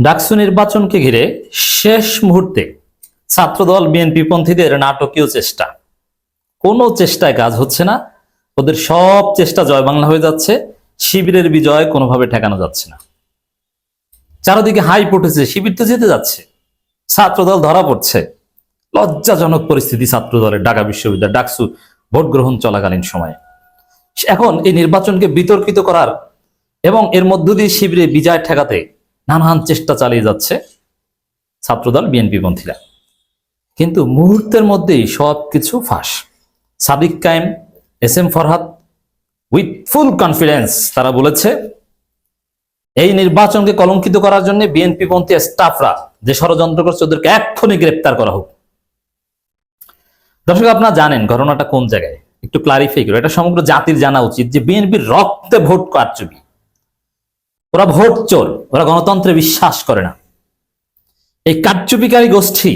ডাকসু নির্বাচনকে ঘিরে শেষ মুহূর্তে ছাত্রদল বিএনপি পন্থীদের নাটকীয় চেষ্টা। কোনো চেষ্টায় কাজ হচ্ছে না। ওদের সব চেষ্টা জয় বাংলা হয়ে যাচ্ছে। শিবিরের বিজয় কোনোভাবে ঠেকানো যাচ্ছে না। চারদিকে হাই উঠেছে শিবির তো জিতে যাচ্ছে। ছাত্রদল ধরা পড়ছে। লজ্জাজনক পরিস্থিতি ছাত্রদলের ঢাকা বিশ্ববিদ্যালয় ডাকসু ভোট গ্রহণ চলাকালীন সময়ে। এখন এই নির্বাচনকে বিতর্কিত করার এবং এর মধ্য দিয়ে শিবিরে বিজয় ঠেকাতে নানান চেষ্টা চালিয়ে যাচ্ছে ছাত্রদল, বিএনপি পন্থীরা। কিন্তু মুহূর্তের মধ্যেই সব কিছু ফাঁস। Sadiq Kayem, S M Farhad with full confidence তারা বলেছে, এই নির্বাচনকে কলঙ্কিত করার জন্য বিএনপি পন্থী স্টাফরা যে ষড়যন্ত্র করছে ওদেরকে এক্ষুনি গ্রেপ্তার করা হোক। দর্শক, আপনারা জানেন ঘটনাটা কোন জায়গায়? একটু ক্লারিফাই করো। এটা সমগ্র জাতির জানা উচিত যে বিএনপির রক্তে ভোট কারচুপি। ওরা ভোট চোর, ওরা গণতন্ত্রে বিশ্বাস করে না। এই কারচুপিকারী গোষ্ঠী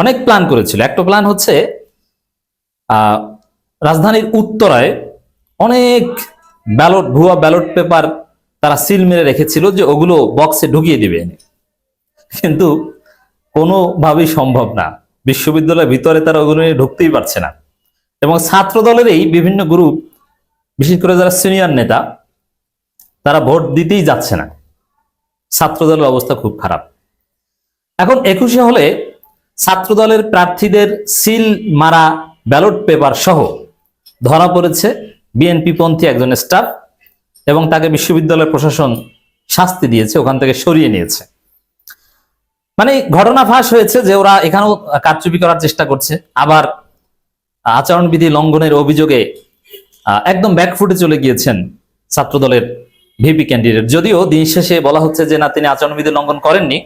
অনেক প্ল্যান করেছিল। একটা প্ল্যান হচ্ছে রাজধানীর উত্তরায় অনেক ব্যালট ভুয়া ব্যালট পেপার তারা সিল মেরে রেখেছিল যে ওগুলো বক্সে ঢুকিয়ে দিবে কিন্তু কোনোভাবেই সম্ভব না। বিশ্ববিদ্যালয়ের ভিতরে তারা ওগুলো নিয়ে ঢুকতেই পারছে না। এবং ছাত্র দলেরই বিভিন্ন গ্রুপ বিশেষ করে যারা সিনিয়র নেতা তারা ভোট দিতেই যাচ্ছে না। ছাত্র দলের অবস্থা খুব খারাপ। এখন একুশে হলে ছাত্র দলের প্রার্থীদের সিল মারা ব্যালট পেপার সহ ধরা পড়েছে বিএনপি পন্থী একজন স্টাফ এবং তাকে বিশ্ববিদ্যালয় প্রশাসন শাস্তি দিয়েছে, ওখান থেকে সরিয়ে নিয়েছে। মানে ঘটনা ফাঁস হয়েছে যে ওরা এখানেও কারচুপি করার চেষ্টা করছে। আবার আচরণবিধি লঙ্ঘনের অভিযোগে একদম ব্যাকফুটে চলে গিয়েছেন ছাত্রদলের ভিপি ক্যান্ডিডেট। যদিও দিন শেষে বলা হচ্ছে যে না, তিনি আচরণবিধি লঙ্ঘন করেননি।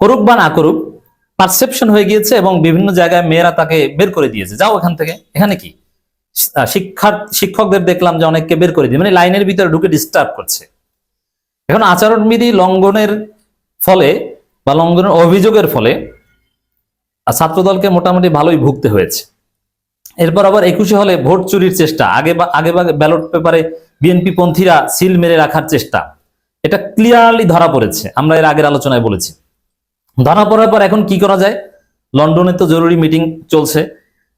করুক বা না করুক পারসেপশন হয়ে গিয়েছে এবং বিভিন্ন জায়গায় মেয়েরা তাকে বের করে দিয়েছে। যাও এখান থেকে। এখানে কি? শিক্ষার, শিক্ষকদের দেখলাম যে অনেককে বের করে দিয়ে মানে লাইনের ভিতরে ঢুকে ডিস্টার্ব করছে। এখন আচরণবিধি লঙ্ঘনের ফলে বা লঙ্ঘনের অভিযোগের ফলে ছাত্রদলকে মোটামুটি ভালোই ভুগতে হয়েছে। এরপর আবার একুশে হলে ভোট চুরির চেষ্টা। আগে আগে ব্যালট পেপারে বিএনপি পন্থীরা সিল মেরে রাখার চেষ্টা। এটা ক্লিয়ারলি ধরা পড়েছে। আমরা এর আগের আলোচনায় বলেছি। ধরা পড়ার পর এখন কি করা যায়? লন্ডনে তো জরুরি মিটিং চলছে।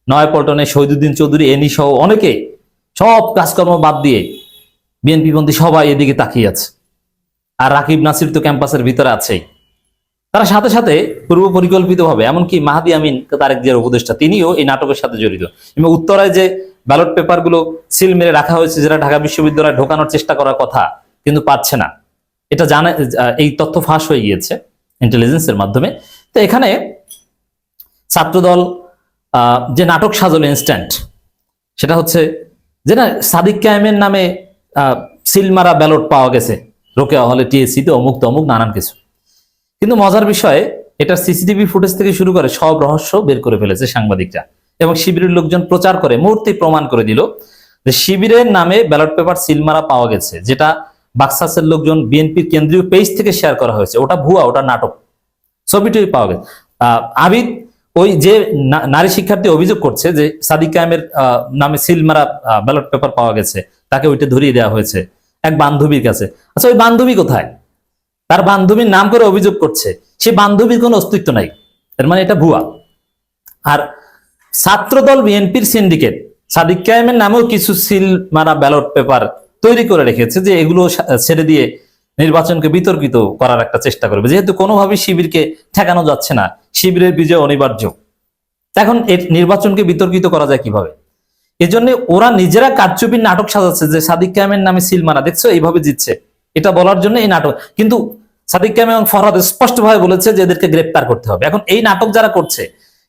নয়াপল্টনে শহীদুদ্দিন চৌধুরী, এনি সহ অনেকে সব কাজকর্ম বাদ দিয়ে বিএনপি পন্থী সবাই এদিকে তাকিয়ে আছে। আর রাকিব নাসির তো ক্যাম্পাসের ভিতরে আছেই। তারা সাথে সাথে পূর্ব পরিকল্পিতভাবে এমনকি মাহাদি আমিন তারেক জিয়ার উপদেষ্টা, তিনিও এই নাটকের সাথে জড়িত। এবং উত্তরায় যে ব্যালট পেপারগুলো সিল মেরে রাখা হয়েছে, যেটা ঢাকা বিশ্ববিদ্যালয়ে ঢোকানোর চেষ্টা করার কথা, কিন্তু পাচ্ছে না। এটা জানা, এই তথ্য ফাঁস হয়ে গিয়েছে ইন্টেলিজেন্সের মাধ্যমে। তো এখানে ছাত্রদল যে নাটক সাজল ইনস্ট্যান্ট সেটা হচ্ছে যে না, সাদিক কায়েমের নামে সিলমারা ব্যালট পাওয়া গেছে। রোকেয়া হলে টিএসসিতে অমুক তমুক নানান কিছু। কিন্তু মজার বিষয়, এটা সিসিটিভি ফুটেজ থেকে শুরু করে সব রহস্য বের করে ফেলেছে সাংবাদিকরা। এবং শিবিরের লোকজন প্রচার করে মুহূর্তে প্রমাণ করে দিল যে শিবিরের নামে ব্যালট পেপার সিলমারা পাওয়া গেছে, যেটা বাক্সাসের লোকজন বিএনপির কেন্দ্রীয় পেজ থেকে শেয়ার করা হয়েছে। ওটা ভুয়া, ওটা নাটক। ছবিটাই পাওয়া গেছে। আবিদ ওই যে নারী শিক্ষার্থী অভিযোগ করছে যে সাদিক কায়েমের নামে সিলমারা ব্যালট পেপার পাওয়া গেছে। তাকে ওইটা ধরিয়ে দেওয়া হয়েছে এক বান্ধবীর কাছে। আচ্ছা ওই বান্ধবী কোথায়? তার বান্ধবীর নাম করে অভিযোগ করছে। সে বান্ধবীর কোনো অস্তিত্ব নাই। এর মানে এটা ভুয়া। আর ছাত্রদল বিএনপির সিন্ডিকেট সাদিক কায়েমের নামেও কিছু সিল মারা ব্যালট পেপার তৈরি করে রেখেছে যে এগুলো ছেড়ে দিয়ে নির্বাচনকে বিতর্কিত করার একটা চেষ্টা করবে। যেহেতু কোনোভাবেই শিবিরকে ঠেকানো যাচ্ছে না, শিবিরের বিজয় অনিবার্য। এখন নির্বাচনকে বিতর্কিত করা যায় কীভাবে? এজন্য ওরা নিজেরা কারচুপির নাটক সাজাচ্ছে যে সাদিক কায়েমের নামে সিল মারা, দেখছ? এইভাবে জিতছে। এটা বলার জন্য এই নাটক কিন্তু সাদিক কায়েম এবং ফরহাদ স্পষ্টভাবে বলেছে যে এদেরকে গ্রেপ্তার করতে হবে। এখন এই নাটক যারা করছে,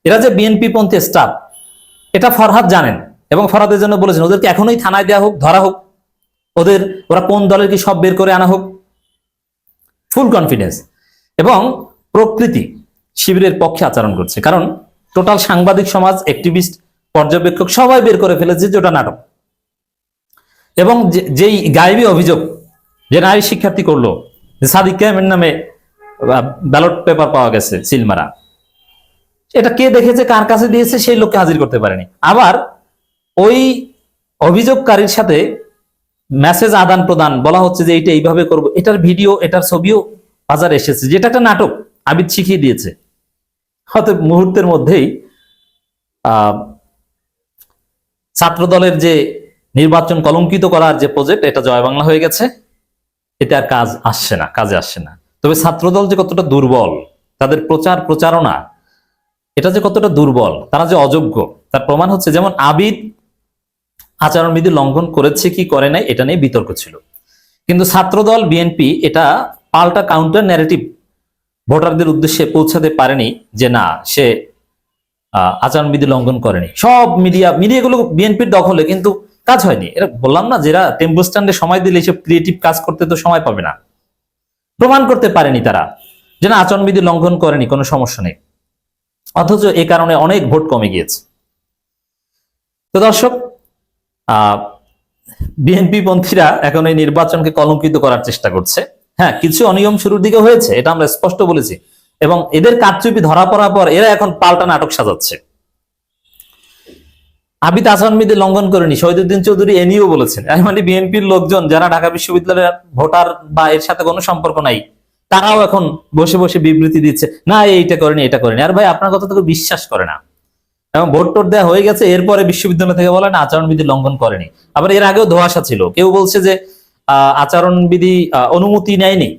এরা যে বিএনপি পন্থী স্টাফ এটা ফরহাদ জানেন এবং ফরহাদের জন্য বলেছেন, ওদেরকে এখনোই থানায় দেওয়া হোক, ধরা হোক। ওদের, ওরা কোন দলের কি সব বের করে আনা হোক? ফুল কনফিডেন্স এবং প্রকৃতি শিবিরের পক্ষে আচরণ করছে। কারণ টোটাল সাংবাদিক সমাজ অ্যাক্টিভিস্ট পর্যবেক্ষক সবাই বের করে ফেলেছে যে ওটা নাটক। এবং যেই গায়েবী অভিযোগ যে নারী শিক্ষার্থী করল সাদিক কায়েমের নামে ব্যালট পেপার পাওয়া গেছে সিলমারা। এটা কে দেখেছে, কার কাছে দিয়েছে, সেই লোককে হাজির করতে পারেনি। আবার ওই অভিযোগকারীর সাথে মেসেজ আদান প্রদান বলা হচ্ছে যে এইটা এইভাবে করব। এটার ভিডিও, এটার ছবিও বাজারে এসেছে। যেটা একটা নাটক, আবিদ শিখিয়ে দিয়েছে। হয়তো মুহূর্তের মধ্যেই ছাত্র দলের যে নির্বাচন কলঙ্কিত করার যে প্রজেক্ট এটা জয় বাংলা হয়ে গেছে। এতে আর কাজ আসছে না, কাজে আসছে না। তবে ছাত্রদল যে কতটা দুর্বল, তাদের প্রচার প্রচারণা, এটা যে কতটা দুর্বল, তারা যে অযোগ্য, তার প্রমাণ হচ্ছে যেমন আবিদ আচরণবিধি লঙ্ঘন করেছে কি করে নাই, এটা নিয়ে বিতর্ক ছিল। কিন্তু ছাত্রদল বিএনপি এটা পাল্টা কাউন্টার ন্যারেটিভ ভোটারদের উদ্দেশ্যে পৌঁছাতে পারেনি যে না, সে আচরণবিধি লঙ্ঘন করেনি। সব মিডিয়া, মিডিয়াগুলো বিএনপির দখলে, কিন্তু কাজ হয়নি। এটা বললাম না যারা টেম্পো স্ট্যান্ডে সময় দিলে এসব ক্রিয়েটিভ কাজ করতে তো সময় পাবে না। প্রমাণ করতে পারেনি তারা যে না, আচরণবিধি লঙ্ঘন করেনি, কোনো সমস্যা নেই। অথচ এ কারণে অনেক ভোট কমে গিয়েছে। তো দর্শক বিএনপি পন্থীরা এখন এই নির্বাচনকে কলঙ্কিত করার চেষ্টা করছে। হ্যাঁ কিছু অনিয়ম শুরুর দিকে হয়েছে, এটা আমরা স্পষ্ট বলেছি। এবং এদের কারচুপি ধরা পড়ার পর এরা এখন পাল্টা নাটক সাজাচ্ছে। আবিদ আসানবিদের লঙ্ঘন করেনি। শহীদুদ্দিন চৌধুরী এ নিয়েও বলেছেন। মানে বিএনপির লোকজন যারা ঢাকা বিশ্ববিদ্যালয়ের ভোটার বা এর সাথে কোনো সম্পর্ক নাই, তারাও এখন বসে বসে বিবৃতি দিচ্ছে, না এইটা করেনি, এটা করেনি। আর ভাই, আপনার কথা তো বিশ্বাস করে না। এবং ভোট টোট দেওয়া হয়ে গেছে, এরপরে বিশ্ববিদ্যালয় থেকে বলে না আচরণবিধি লঙ্ঘন করেনি। আবার এর আগেও ধোয়াশা ছিল। কেউ বলছে যে আচরণবিধি অনুমতি নেয়নি।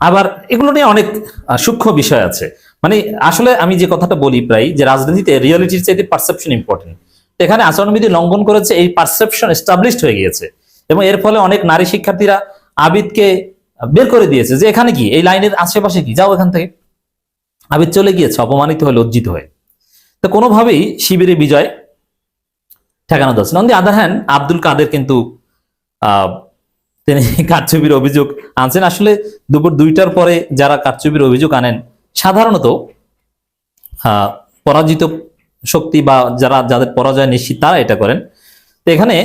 আবার এগুলো নিয়ে অনেক সূক্ষ্ম বিষয় আছে। মানে আসলে আমি যে কথাটা বলি প্রায়, যে রাজনীতিতে রিয়েলিটির চাইতে পারসেপশন ইম্পর্টেন্ট এখানে আচরণবিধি লঙ্ঘন করেছে, এই পারসেপশন এস্টাবলিশড হয়ে গিয়েছে। এবং এর ফলে অনেক নারী শিক্ষার্থীরা আবিদকে বের করে দিয়েছে যে, এখানে কি? এই লাইনের আশেপাশে কি? যাও এখান থেকে। আবিদ চলে গিয়েছে, অপমানিত হয়ে, লজ্জিত হয়ে। তো কোনোভাবেই শিবিরে বিজয় ঠেকানো যাচ্ছে on the other hand Abdul Kader কিন্তু তিনি কারচুপির অভিযোগ আনছেন। আসলে দুপুর দুইটার পরে যারা কারচুপির অভিযোগ আনেন সাধারণত পরাজিত শক্তি বা যারা, যাদের পরাজয় নিশ্চিত তারা এটা করেন। তো এখানে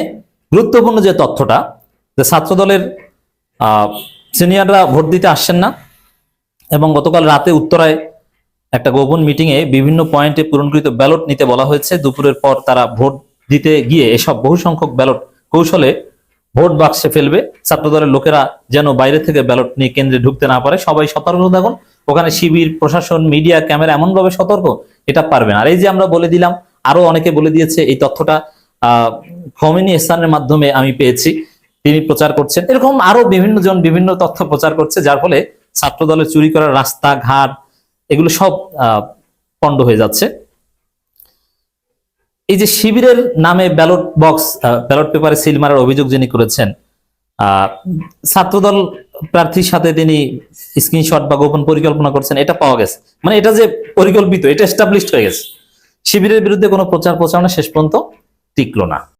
গুরুত্বপূর্ণ যে তথ্যটা, যে ছাত্রদলের সিনিয়ররা ভোট দিতে আসছেন না এবং গতকাল রাতে উত্তরায় একটা গোপন মিটিং এ বিভিন্ন পয়েন্টে পূরণকৃত ব্যালট নিতে বলা হয়েছে। দুপুরের পর তারা ভোট দিতে গিয়ে এসব বহু সংখ্যক ব্যালট কৌশলে ভোট বাক্সে ফেলবে। ছাত্রদলের লোকেরা যেন বাইরে থেকে ব্যালট নিয়ে কেন্দ্রে ঢুকতে না পারে। সবাই সতর্ক থাকুন। ওখানে শিবির প্রশাসন মিডিয়া ক্যামেরা এমন ভাবে সতর্ক এটা পারবে আর এই যে আমরা বলে দিলাম আরও অনেকে বলে দিয়েছে এই তথ্যটা আহ খমিনী স্থানের মাধ্যমে আমি পেয়েছি তিনি প্রচার করছেন। এরকম আরও বিভিন্ন জন বিভিন্ন তথ্য প্রচার করছে যার ফলে ছাত্র দলের চুরি করার রাস্তা ঘাট এগুলো সব পণ্ড হয়ে যাচ্ছে। এই যে শিবিরের নামে ব্যালট বক্স ব্যালট পেপারে সিল মারার অভিযোগ যিনি করেছেন আহ, ছাত্রদল প্রার্থীর সাথে তিনি স্ক্রিনশট বা গোপন পরিকল্পনা করছেন, এটা পাওয়া গেছে। মানে এটা যে পরিকল্পিত, এটা এস্টাবলিশড হয়ে গেছে। শিবিরের বিরুদ্ধে কোনো প্রচার প্রচারণা শেষ পর্যন্ত টিকলো না।